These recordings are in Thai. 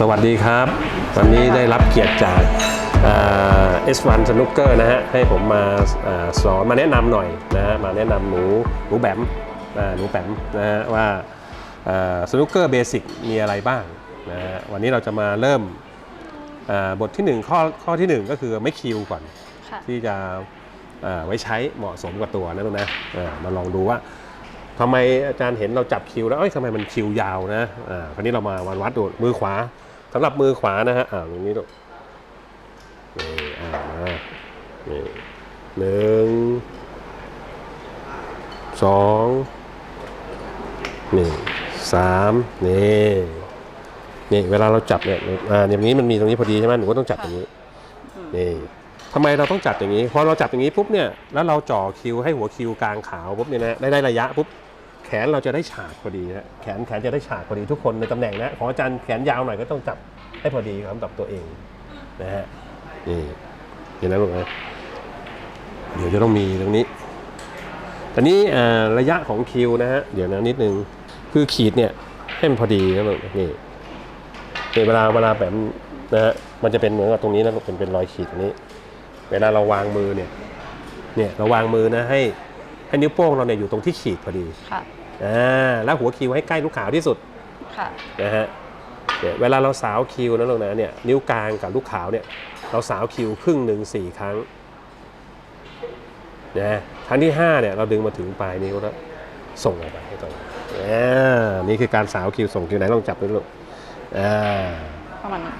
สวัสดีครับ วันนี้ได้รับเกียรติจากเอสวันสนุกเกอร์นะฮะให้ผมมาอ่าสอนมาแนะนำหน่อยนะฮะมาแนะนำหนูหนูแบมอ่าหนูแบมนะฮะว่าสนุกเกอร์เบสิกมีอะไรบ้างนะฮะวันนี้เราจะมาเริ่มอ่าบทที่ 1 ข้อข้อที่ 1 ก็คือไม่คิวก่อนค่ะที่จะอ่าไว้ใช้เหมาะสมกับตัวนะลูกนะอ่ามาลองดูว่าทำไมอาจารย์เห็นเราจับคิวแล้วเอ้ยทำไมมันคิวยาวนะอ่าคราวนี้เรามาวันวัดดูมือขวา สำหรับมือขวานะฮะอ่าตรงนี้ดูนี่อ่ามานี่หนึ่งสองนี่สามนี่นี่เวลาเราจับเนี่ยอ่าอย่างนี้มันมีตรงนี้พอดีใช่ไหมหนูก็ต้องจับอย่างนี้นี่ทำไมเราต้องจับอย่างนี้พอเราจับอย่างนี้ปุ๊บเนี่ยแล้วเราจ่อคิวให้หัวคิวกลางขาวปุ๊บเนี่ยนะได้ได้ระยะปุ๊บ แขนเราจะได้ฉากพอดีนะแขนแขนจะได้ฉากพอดีทุกคนในตำแหน่งนะของอาจารย์แขนยาวหน่อยก็ต้องจับให้พอดีครับสำหรับตัวเองนะฮะนี่เห็นไหมลูกนะเดี๋ยวจะต้องมีตรงนี้ตอนนี้อ่ระยะของคิวนะฮะเดี๋ยวนะนิดนึงคือขีดเนี่ยให้มันพอดีนะลูกนี่นเวลาเวลาแบบนะฮะมันจะเป็นเหมือนกับตรงนี้นะเป็นเป็นรอยขีดตรงนี้ เวลาเราวางมือเนี่ยเนี่ยเราวางมือนะให้ให้นิ้วโป้งเราเนี่ยอยู่ตรงที่ขีดพอดีค่ะ อ่าแล้วหัวคิวให้ใกล้ลูกขาวที่สุดค่ะนะฮะเนี่ยเวลาเราสาวคิวนะลูกนะเนี่ยนิ้วกลางกับลูกขาวเนี่ยเราสาวคิวครึ่งหนึ่งสี่ครั้งนะครั้งที่ห้าเนี่ยเราดึงมาถึงปลายนิ้วแล้วส่งออกไปให้ตรงอ่านี่คือการสาวคิวส่งคิวไหนลองจับดูลูกอ่าประมาณนี้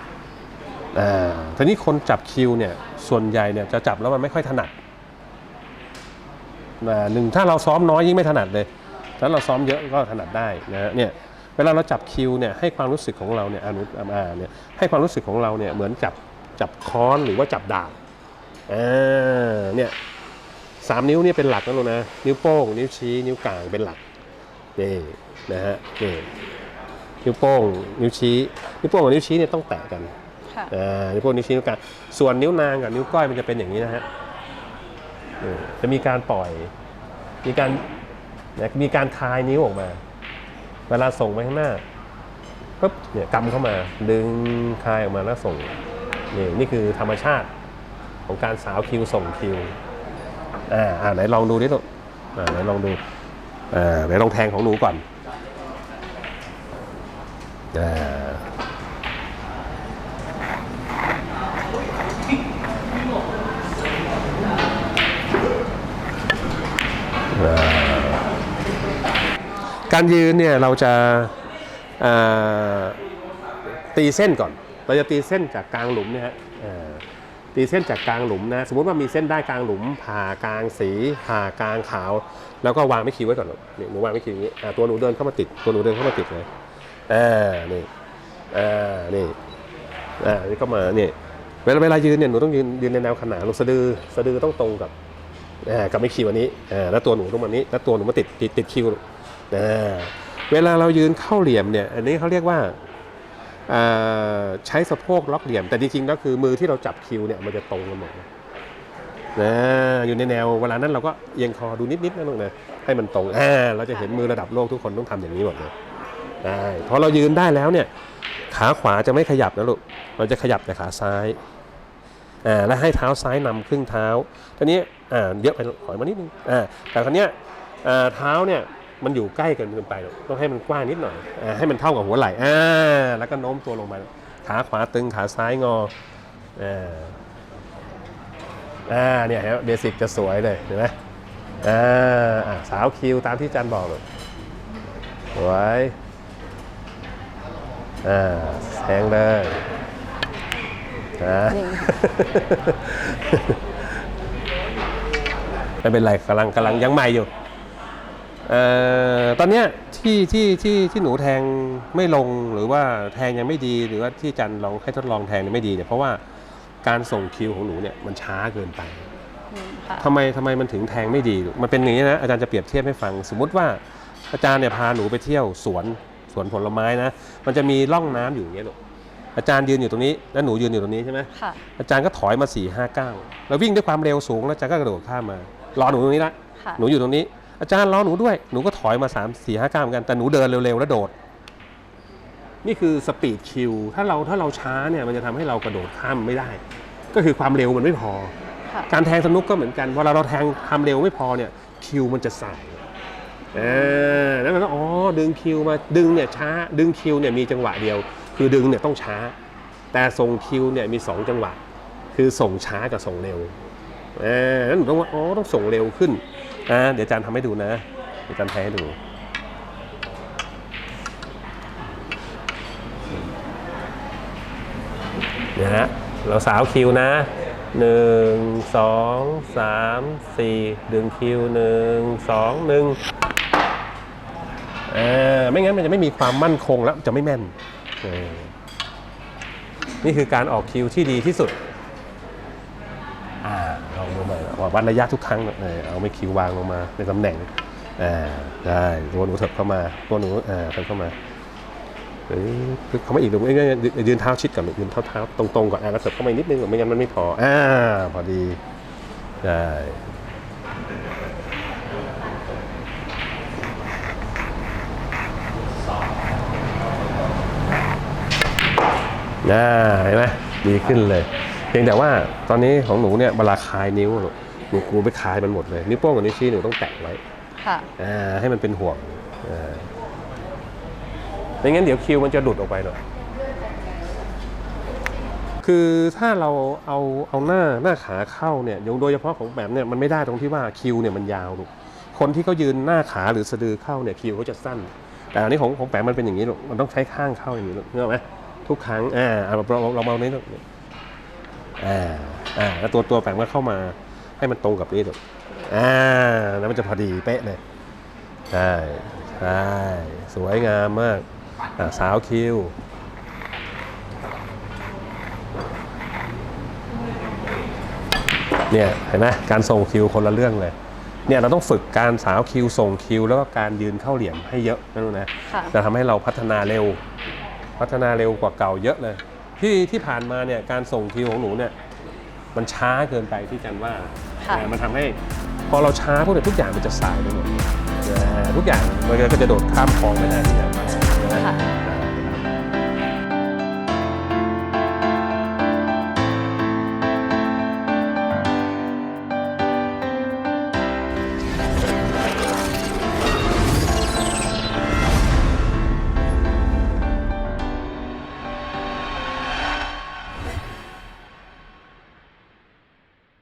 อ่าทีนี้คนจับคิวเนี่ยส่วนใหญ่เนี่ยจะจับแล้วมันไม่ค่อยถนัดอ่าหนึ่งถ้าเราซ้อมน้อยยิ่งไม่ถนัดเลย ถ้าเราซ้อมเยอะก็ถนัดได้นะเนี่ยเวลาเราจับคิวเนี่ยให้ความรู้สึกของเราเนี่ยอนุอ่าเนี่ยให้ความรู้สึกของเราเนี่ยเหมือนจับจับค้อนหรือว่าจับดาบอ่าเนี่ยสามนิ้วเนี่ยเป็นหลักนะลูกนะนิ้วโป้ง นิ้วชี้ นิ้วกลางเป็นหลักนี่นะฮะนี่นิ้วโป้ง นิ้วชี้นิ้วโป้งกับนิ้วชี้เนี่ยต้องแตะกันค่ะอ่านิ้วโป้งนิ้วชี้นิ้วกลางส่วนนิ้วนางกับนิ้วก้อยมันจะเป็นอย่างนี้นะฮะเออจะมีการปล่อยมีการ นะมีการคายนิ้วออกมา เวลาส่งไปข้างหน้าปุ๊บเนี่ยกำเข้ามา ดึงคายออกมาแล้วส่งนี่นี่คือธรรมชาติของการสาวคิวส่งคิวอ่าอ่าไหนลองดูดิลูกอ่าไหนลองดูอ่าไหนลองแทงของหนูก่อนอ่า การยืนเนี่ยเราจะตีเส้นก่อน เราจะตีเส้นจากกลางหลุมเนี่ยฮะตีเส้นจากกลางหลุมนะ สมมติว่ามีเส้นได้กลางหลุม ผ่ากลางสี ผ่ากลางขาว แล้วก็วางไม่คิวไว้ก่อนนี่หนูวางไม่คิวอย่างนี้อ่าตัวหนูเดินเข้ามาติด ตัวหนูเดินเข้ามาติดเลยอ่านี่อ่านี่อ่านี่ก็มานี่เวลาเวลายืนเนี่ยหนูต้องยืนยืนในแนวขนานลูกสะดือสะดือต้องตรงกับอ่ากับไม่คิวอันนี้อ่าแล้วตัวหนูตรงมานี้แล้วตัวหนูมาติดติดติดคิว ลูกอ่าเวลาเรายืนเข้าเหลี่ยมเนี่ย อันนี้เขาเรียกว่าใช้สะโพกล็อกเหลี่ยม แต่จริงๆแล้วคือมือที่เราจับคิวเนี่ยมันจะตรงกันหมดนะนะอยู่ในแนวเวลานั้นเราก็เอียงคอดูนิดๆนะลูกนะให้มันตรงอ่าเราจะเห็นมือระดับโลกทุกคนต้องทำอย่างนี้หมดเลยได้พอเรายืนได้แล้วเนี่ย ขาขวาจะไม่ขยับนะลูกเราจะขยับแต่ขาซ้ายอ่าแล้วให้เท้าซ้ายนำครึ่งเท้าทีนี้อ่าเยอะไปลูกถอยมานิดนึงอ่าแต่ครั้นี้ยอ่าเท้าเนี่ย มันอยู่ใกล้กันเกินไปหรอกต้องให้มันกว้างนิดหน่อยอาให้มันเท่ากับหัวไหล่อ่าแล้วก็โน้มตัวลงไปขาขวาตึงขาซ้ายงออ่าอ่าเนี่ยฮะเบสิกจะสวยเลยเห็นไหมอ่าอะสาวคิวตามที่อาจันบอกเลยสวยอ่าแทงเลยนะนิ่งไม่เป็นไรกำลังกำลังยังใหม่อยู่เอ่อ ตอนเนี้ยที่ที่ที่ที่หนูแทงไม่ลงหรือว่าแทงยังไม่ดีหรือว่าที่จันลองให้ทดลองแทงเนี่ยไม่ดีเนี่ยเพราะว่าการส่งคิวของหนูเนี่ยมันช้าเกินไปอืมค่ะทำไมทำไมมันถึงแทงไม่ดี มันเป็นอย่างนี้นะอาจารย์จะเปรียบเทียบให้ฟัง สมมุติว่าอาจารย์เนี่ยพาหนูไปเที่ยวสวนสวนผลไม้นะ มันจะมีร่องน้ำอยู่อย่างเงี้ยลูกอาจารย์ยืนอยู่ตรงนี้ แล้วหนูยืนอยู่ตรงนี้ใช่ไหมค่ะอาจารย์ก็ถอยมา4ี่ห้าเก้าแล้ววิ่งด้วยความเร็วสูงแล้วอาจารย์ก็กระโดดข้ามมา รอหนูตรงนี้ละค่ะหนูอยู่ตรงนี้ อาจารย์รอหนูด้วย หนูก็ถอยมา3 4 5 9เหมือนกัน แต่หนูเดินเร็วๆ แล้วโดด นี่คือสปีดคิว ถ้าเราถ้าเราช้าเนี่ยมันจะทำให้เรากระโดดข้ามไม่ได้ ก็คือความเร็วมันไม่พอค่ะการแทงสนุกก็เหมือนกันเวลาเราแทงความเร็วไม่พอเนี่ยคิวมันจะสายเออแล้วเราก็อ๋อดึงคิวมาดึงเนี่ยช้า ดึงคิวเนี่ยมีจังหวะเดียว คือดึงเนี่ยต้องช้า แต่ส่งคิวเนี่ยมีสองจังหวะ คือส่งช้ากับส่งเร็วเออแล้วหนูต้องว่าอ๋อต้องส่งเร็วขึ้น เดี๋ยวอาจารย์ทำให้ดูนะ เดี๋ยวอาจารย์แทงให้ดูเนี่ยฮะเราสาวคิวนะหนึ่งสองสามสี่ดึงคิวหนึ่งสองหนึ่งเออไม่งั้นมันจะไม่มีความมั่นคงแล้วจะไม่แม่น นี่คือการออกคิวที่ดีที่สุด อ่าลองดูใหม่ว่าวัดระยะทุกครั้งเออเอาไม่คิววางลงมาในตำแหน่งอ่าได้ตัวหนูเถิบเข้ามาตัวหนูอ่าเถิบเข้ามาเอ้ยคือเขามาอีกหรือไม่งยืนเท้าชิดก่อนยืนเท้าเท้าตรงๆก่อนแล้วเถิบเข้ามานิดนึงไม่งั้นมันไม่พออ่าพอดีได้น่าเห็นไหมดีขึ้นเลย พียงแต่ว่าตอนนี้ของหนูเนี่ยเวลาคลายนิ้วลูกหนูครูไปคลายมันหมดเลยนิ้วโป้งกับนิ้วชี้หนูต้องแตะไว้ค่ะอ่าให้มันเป็นห่วงอ่าไม่งั้นเดี๋ยวคิวมันจะหลุดออกไปหน่อยคือถ้าเราเอาเอาหน้าหน้าขาเข้าเนี่ยโดยเฉพาะของแบบเนี่ยมันไม่ได้ตรงที่ว่าคิวเนี่ยมันยาวลูกคนที่เขายืนหน้าขาหรือสะดือเข้าเนี่ยคิวเขาจะสั้น แต่อันนี้ของของแปมมันเป็นอย่างนี้ลูกมันต้องใช้ข้างเข้าอย่างนี้ลูกเห็นไหมทุกครั้งอ่าเอาเราเราเรามาเอานี้ลูก อ่าอ่าแล้วตัวตัวแปมก็เข้ามาให้มันตรงกับนี้ลูกอ่าแล้วมันจะพอดีเป๊ะเลยใช่ใช่สวยงามมากอะสาวคิวเนี่ยเห็นไหมการส่งคิวคนละเรื่องเลยเนี่ยเราต้องฝึกการสาวคิวส่งคิว แล้วก็การยืนเข้าเหลี่ยมให้เยอะนะลูกนะค่ะจะทำให้เราพัฒนาเร็ว พัฒนาเร็วกว่าเก่าเยอะเลย ที่ที่ผ่านมาเนี่ยการส่งคิวของหนูเนี่ยมันช้าเกินไปที่จันว่าค่ะเออมันทำให้พอเราช้าพวกเนี่ยทุกอย่างมันจะสายไปหมดเออทุกอย่างมันก็จะโดดข้ามคลองไม่ได้ที่จันว่าค่ะ